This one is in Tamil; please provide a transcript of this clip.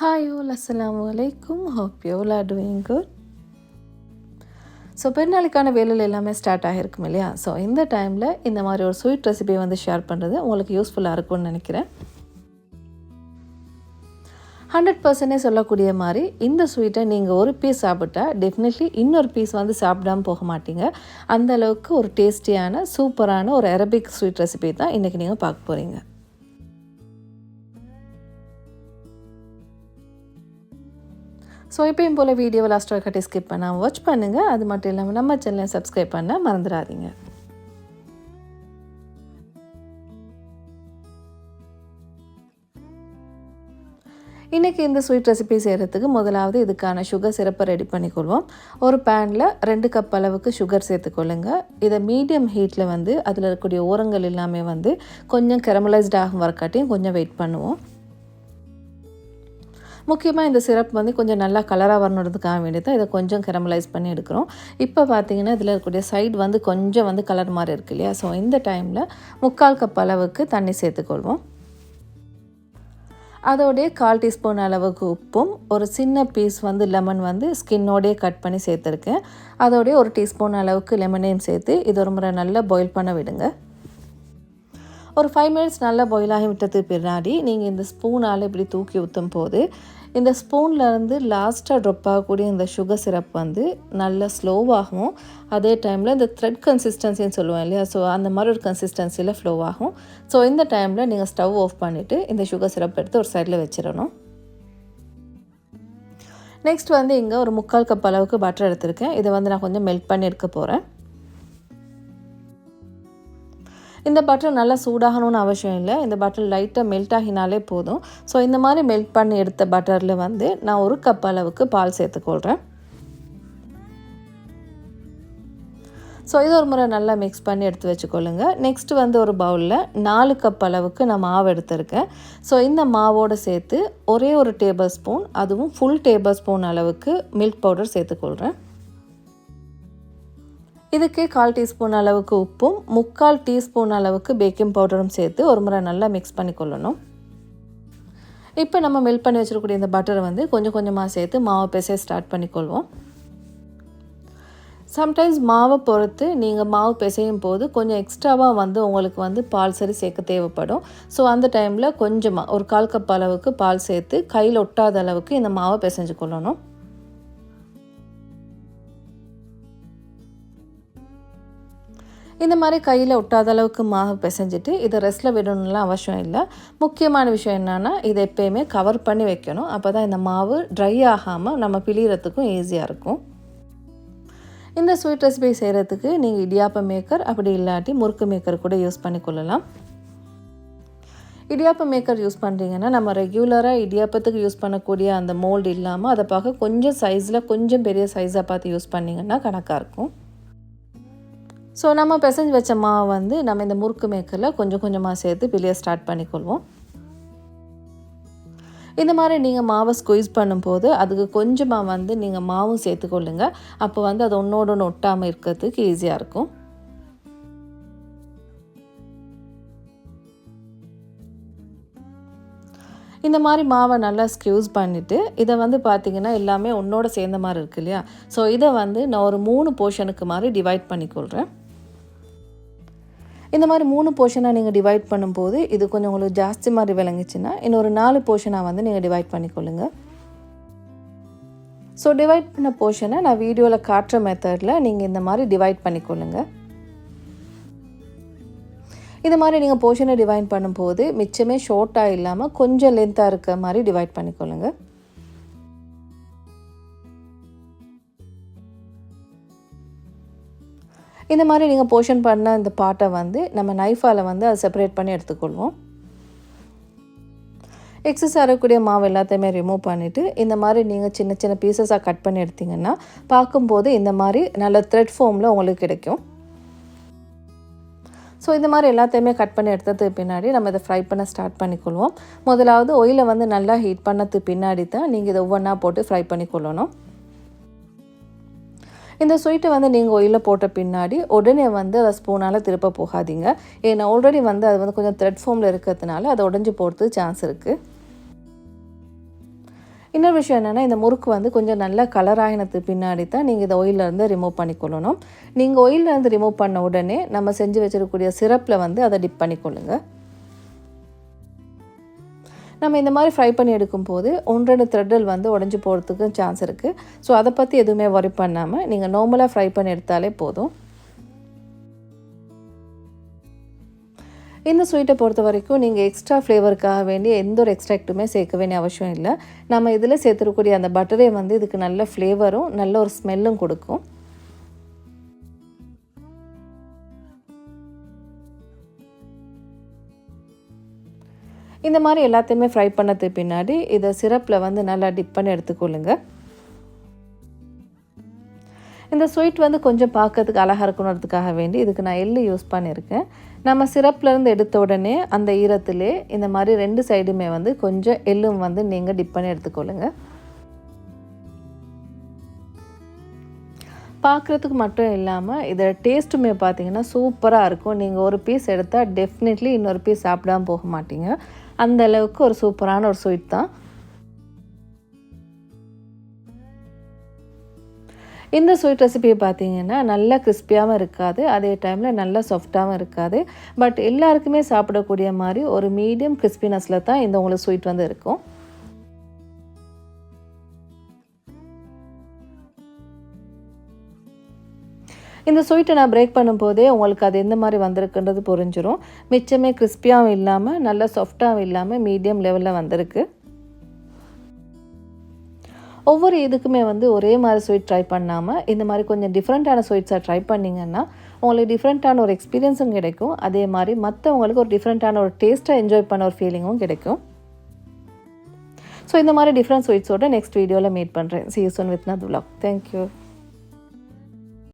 ஹாய் ஓல் அஸ்லாம் வலைக்கும் hope you all are doing good so பெருநாளுக்கான வேலையில் எல்லாமே ஸ்டார்ட் ஆகிருக்கும் இல்லையா? ஸோ இந்த டைமில் இந்த மாதிரி ஒரு ஸ்வீட் ரெசிபியை வந்து ஷேர் பண்ணுறது உங்களுக்கு யூஸ்ஃபுல்லாக இருக்கும்னு நினைக்கிறேன். ஹண்ட்ரட் பர்சன்டே சொல்லக்கூடிய மாதிரி இந்த ஸ்வீட்டை நீங்கள் ஒரு பீஸ் சாப்பிட்டா டெஃபினெட்லி இன்னொரு பீஸ் வந்து சாப்பிடாம போக மாட்டீங்க. அந்த அளவுக்கு ஒரு டேஸ்டியான சூப்பரான ஒரு அரபிக் ஸ்வீட் ரெசிபி தான் இன்றைக்கி நீங்கள் பார்க்க போகிறீங்க ஸோ எப்பயும் போல் வீடியோவை லாஸ்ட் வரைக்கும் ஸ்கிப் பண்ணாமல் வாட்ச் பண்ணுங்கள் அது மட்டும் இல்லாமல் நம்ம சேனலை சப்ஸ்கிரைப் பண்ண மறந்துடாதீங்க. இன்றைக்கி இந்த ஸ்வீட் ரெசிபி செய்கிறதுக்கு முதலாவது இதுக்கான சுகர் சிறப்பை ரெடி பண்ணிக்கொள்வோம். ஒரு பேனில் ரெண்டு கப் அளவுக்கு சுகர் சேர்த்துக்கொள்ளுங்க இதை மீடியம் ஹீட்டில் வந்து அதில் இருக்கக்கூடிய ஓரங்கள் எல்லாமே வந்து கொஞ்சம் கெரமலைஸ்ட் ஆகும் வரக்காட்டியும் கொஞ்சம் வெயிட் பண்ணுவோம். முக்கியமாக இந்த சிரப் வந்து கொஞ்சம் நல்லா கலராக வரணுன்றதுக்காக வேண்டி தான் இதை கொஞ்சம் கெரமலைஸ் பண்ணி எடுக்கிறோம். இப்போ பார்த்தீங்கன்னா இதில் இருக்கக்கூடிய சைடு வந்து கொஞ்சம் வந்து கலர் மாதிரி இருக்கு இல்லையா? ஸோ இந்த டைமில் முக்கால் கப் அளவுக்கு தண்ணி சேர்த்துக்கொள்வோம். அதோடைய கால் டீஸ்பூன் அளவுக்கு உப்பும் ஒரு சின்ன பீஸ் வந்து லெமன் வந்து ஸ்கின்னோடையே கட் பண்ணி சேர்த்துருக்கேன். அதோடைய ஒரு டீஸ்பூன் அளவுக்கு லெமனையும் சேர்த்து இது ஒரு முறை நல்லா பாயில் பண்ண விடுங்க. ஒரு ஃபைவ் மினிட்ஸ் நல்லா பாயில் ஆகி விட்டதுக்கு பின்னாடி நீங்கள் இந்த ஸ்பூனால் இப்படி தூக்கி ஊற்றும் போது இந்த ஸ்பூன்லேருந்து லாஸ்ட்டாக ட்ராப் ஆகக்கூடிய இந்த சுகர் சிரப் வந்து நல்லா ஸ்லோவாகும் அதே டைமில் இந்த த்ரெட் கன்சிஸ்டன்சின்னு சொல்லுவோம் இல்லையா? ஸோ அந்த மாதிரி ஒரு கன்சிஸ்டன்சியில் ஃப்ளோ ஆகும். ஸோ இந்த டைமில் நீங்கள் ஸ்டவ் ஆஃப் பண்ணிவிட்டு இந்த சுகர் சிரப் எடுத்து ஒரு சைடில் வச்சிடணும். நெக்ஸ்ட் வந்து இங்கே ஒரு முக்கால் கப் அளவுக்கு பட்டர் எடுத்திருக்கேன். இதை வந்து நான் கொஞ்சம் மெல்ட் பண்ணி எடுக்க போகிறேன் இந்த பட்டர் நல்லா சூடாகணும்னு அவசியம் இல்லை. இந்த பட்டர் லைட்டாக மெல்ட் ஆகினாலே போதும். ஸோ இந்த மாதிரி மெல்ட் பண்ணி எடுத்த பட்டரில் வந்து நான் ஒரு கப் அளவுக்கு பால் சேர்த்துக்கொள்கிறேன் ஸோ இது ஒரு முறை நல்லா மிக்ஸ் பண்ணி எடுத்து வச்சுக்கொள்ளுங்க. நெக்ஸ்ட் வந்து ஒரு பவுலில் நாலு கப் அளவுக்கு நான் மாவு எடுத்திருக்கேன். ஸோ இந்த மாவோடு சேர்த்து ஒரே ஒரு டேபிள் ஸ்பூன் அதுவும் ஃபுல் டேபிள் ஸ்பூன் அளவுக்கு மில்க் பவுடர் சேர்த்துக்கொள்கிறேன் இதுக்கு கால் டீஸ்பூன் அளவுக்கு உப்பும் முக்கால் டீஸ்பூன் அளவுக்கு பேக்கிங் பவுடரும் சேர்த்து ஒரு முறை நல்லா மிக்ஸ் பண்ணி கொள்ளணும் இப்போ நம்ம மெல்ட் பண்ணி வச்சுருக்கக்கூடிய இந்த பட்டரை வந்து கொஞ்சம் கொஞ்சமாக சேர்த்து மாவை பிசைய ஸ்டார்ட் பண்ணிக்கொள்வோம். சம்டைம்ஸ் மாவை பொறுத்து நீங்கள் மாவு பிசையும் போது கொஞ்சம் எக்ஸ்ட்ராவாக வந்து உங்களுக்கு வந்து பால் சரி சேர்க்க தேவைப்படும். ஸோ அந்த டைமில் கொஞ்சமாக ஒரு கால் கப் அளவுக்கு பால் சேர்த்து கையில் ஒட்டாத அளவுக்கு இந்த மாவை பிசைஞ்சு கொள்ளணும். இந்த மாதிரி கையில் ஒட்டாத அளவுக்கு மாவு பிசைஞ்சிட்டு இதை ரெஸ்ட்டில் விடணும்லாம் அவசியம் இல்லை. முக்கியமான விஷயம் என்னென்னா இதை எப்போயுமே கவர் பண்ணி வைக்கணும். அப்போ தான் இந்த மாவு ட்ரை ஆகாமல் நம்ம பிழியறதுக்கும் ஈஸியாக இருக்கும். இந்த ஸ்வீட் ரெசிபி செய்கிறதுக்கு நீங்கள் இடியாப்ப மேக்கர் அப்படி இல்லாட்டி முறுக்கு மேக்கர் கூட யூஸ் பண்ணிக்கொள்ளலாம் இடியாப்ப மேக்கர் யூஸ் பண்ணுறீங்கன்னா நம்ம ரெகுலராக இடியாப்பத்துக்கு யூஸ் பண்ணக்கூடிய அந்த மோல்டு இல்லாமல் அதை பார்க்க கொஞ்சம் சைஸில் கொஞ்சம் பெரிய சைஸாக பார்த்து யூஸ் பண்ணிங்கன்னா கணக்காக இருக்கும். ஸோ நம்ம பிசைஞ்சு வச்ச மாவை வந்து நம்ம இந்த முறுக்கு மேக்கரில் கொஞ்சம் கொஞ்சமாக சேர்த்து பிள்ளைய ஸ்டார்ட் பண்ணிக்கொள்வோம். இந்த மாதிரி நீங்கள் மாவை ஸ்குவீஸ் பண்ணும்போது அதுக்கு கொஞ்சமாக வந்து நீங்கள் மாவும் சேர்த்துக்கொள்ளுங்க. அப்போ வந்து அது ஒன்றோட ஒன்று ஒட்டாமல் இருக்கிறதுக்கு ஈஸியாக இருக்கும். இந்த மாதிரி மாவை நல்லா ஸ்க்யூஸ் பண்ணிவிட்டு இதை வந்து பார்த்திங்கன்னா எல்லாமே ஒன்றோட சேர்ந்த மாதிரி இருக்கு இல்லையா? ஸோ இதை வந்து நான் ஒரு மூணு போர்ஷனுக்கு மாதிரி டிவைட் பண்ணிக்கொள்கிறேன் இந்த மாதிரி மூணு போர்ஷனாக நீங்கள் டிவைட் பண்ணும்போது இது கொஞ்சம் உங்களுக்கு ஜாஸ்தி மாதிரி விளங்குச்சுன்னா இன்னொரு நாலு போர்ஷனாக வந்து நீங்கள் டிவைட் பண்ணிக்கொள்ளுங்க. ஸோ டிவைட் பண்ண போர்ஷனை நான் வீடியோவில் காட்டுற மெத்தடில் நீங்கள் இந்த மாதிரி டிவைட் பண்ணிக்கொள்ளுங்க. இந்த மாதிரி நீங்கள் போர்ஷனை டிவைட் பண்ணும்போது மிச்சமே ஷார்ட்டாக இல்லாமல் கொஞ்சம் லென்த்தாக இருக்க மாதிரி டிவைட் பண்ணிக்கொள்ளுங்கள் இந்த மாதிரி நீங்கள் போர்ஷன் பண்ண இந்த பாட்டை வந்து நம்ம நைஃபால் வந்து அதை செப்பரேட் பண்ணி எடுத்துக்கொள்வோம். எக்ஸஸ் ஆகக்கூடிய மாவு எல்லாத்தையுமே ரிமூவ் பண்ணிவிட்டு இந்த மாதிரி நீங்கள் சின்ன சின்ன பீசஸாக கட் பண்ணி எடுத்திங்கன்னா பார்க்கும்போது இந்த மாதிரி நல்ல த்ரெட் ஃபோமில் உங்களுக்கு கிடைக்கும். ஸோ இந்த மாதிரி எல்லாத்தையுமே கட் பண்ணி எடுத்ததுக்கு பின்னாடி நம்ம இதை ஃப்ரை பண்ண ஸ்டார்ட் பண்ணிக்கொள்வோம். முதலாவது ஒயிலை வந்து நல்லா ஹீட் பண்ணதுக்கு பின்னாடி தான் நீங்கள் இதை ஒவ்வொன்றா போட்டு ஃப்ரை பண்ணிக்கொள்ளணும். இந்த ஸ்வீட்டை வந்து நீங்கள் ஒயிலில் போட்ட பின்னாடி உடனே வந்து அதை ஸ்பூனால் திருப்ப போகாதீங்க. ஏன்னா ஆல்ரெடி வந்து அது வந்து கொஞ்சம் த்ரெட் ஃபார்மில் இருக்கிறதுனால அதை உடஞ்சி போகிறதுக்கு சான்ஸ் இருக்குது இன்னொரு விஷயம் என்னென்னா இந்த முறுக்கு வந்து கொஞ்சம் நல்ல கலர் ஆகினத்துக்கு பின்னாடி தான் நீங்கள் இதை இருந்து ரிமூவ் பண்ணிக்கொள்ளணும். நீங்கள் ஒயிலேருந்து ரிமூவ் பண்ண உடனே நம்ம செஞ்சு வச்சிருக்கக்கூடிய சிரப்பில் வந்து அதை டிப் பண்ணிக்கொள்ளுங்கள் நம்ம இந்த மாதிரி ஃப்ரை பண்ணி எடுக்கும்போது ஒன்றரை த்ரெட்டில் வந்து உடஞ்சி போகிறதுக்கும் சான்ஸ் இருக்குது ஸோ அதை பற்றி எதுவுமே ஒரி பண்ணாமல் நீங்கள் நார்மலாக ஃப்ரை பண்ணி எடுத்தாலே போதும். இந்த ஸ்வீட்டை பொறுத்த வரைக்கும் நீங்கள் எக்ஸ்ட்ரா ஃப்ளேவருக்காக வேண்டிய எந்த ஒரு எக்ஸ்ட்ராக்ட்டுமே சேர்க்க வேண்டிய அவசியம் இல்லை. நம்ம இதில் சேர்த்துருக்கூடிய அந்த பட்டரே வந்து இதுக்கு நல்ல ஃப்ளேவரும் நல்ல ஒரு ஸ்மெல்லும் கொடுக்கும். இந்த மாதிரி எல்லாத்தையுமே ஃப்ரை பண்ணதுக்கு பின்னாடி இதை சிரப்பில் வந்து நல்லா டிப் பண்ணி எடுத்துக்கொள்ளுங்க. இந்த ஸ்வீட் வந்து கொஞ்சம் பார்க்கறதுக்கு அழகாக இருக்கணுன்றதுக்காக வேண்டி இதுக்கு நான் எள்ளு யூஸ் பண்ணியிருக்கேன். நம்ம சிரப்லேருந்து எடுத்த உடனே அந்த ஈரத்திலே இந்த மாதிரி ரெண்டு சைடுமே வந்து கொஞ்சம் எள்ளும் வந்து நீங்கள் டிப் பண்ணி எடுத்துக்கொள்ளுங்க. பார்க்குறதுக்கு மட்டும் இல்லாமல் இதோட டேஸ்ட்டுமே பார்த்தீங்கன்னா சூப்பராக இருக்கும். நீங்கள் ஒரு பீஸ் எடுத்தால் டெஃபினெட்லி இன்னொரு பீஸ் சாப்பிடாம போக மாட்டீங்க. அந்த அளவுக்கு ஒரு சூப்பரான ஒரு ஸ்வீட் தான். இந்த ஸ்வீட் ரெசிபி பார்த்தீங்கன்னா நல்லா கிறிஸ்பியாகவும் இருக்காது அதே டைமில் நல்லா சாஃப்டாகவும் இருக்காது. பட் எல்லாருக்குமே சாப்பிடக்கூடிய மாதிரி ஒரு மீடியம் கிறிஸ்பினஸில் தான் இந்த உங்களுக்கு ஸ்வீட் வந்து இருக்கும். இந்த ஸ்வீட்டை நான் பிரேக் பண்ணும்போதே உங்களுக்கு அது எந்த மாதிரி வந்திருக்குன்றது புரிஞ்சிடும் மிச்சமே கிறிஸ்பியாகவும் இல்லாமல் நல்லா சாஃப்டாகவும் இல்லாமல் மீடியம் லெவலில் வந்திருக்கு. ஒவ்வொரு இதுக்குமே வந்து ஒரே மாதிரி ஸ்வீட் ட்ரை பண்ணாமல் இந்த மாதிரி கொஞ்சம் டிஃப்ரெண்ட்டான ஸ்வீட்ஸை ட்ரை பண்ணிங்கன்னா உங்களுக்கு டிஃப்ரெண்ட்டான ஒரு எக்ஸ்பீரியன்ஸும் கிடைக்கும். அதே மாதிரி மற்றவங்களுக்கு ஒரு டிஃப்ரெண்ட்டான ஒரு டேஸ்ட்டாக என்ஜாய் பண்ண ஒரு ஃபீலிங்கும் கிடைக்கும். ஸோ இந்த மாதிரி டிஃப்ரெண்ட் ஸ்வீட்ஸோட நெக்ஸ்ட் வீடியோவில் மீட் பண்ணுறேன் see soon with Nathula vlog thank you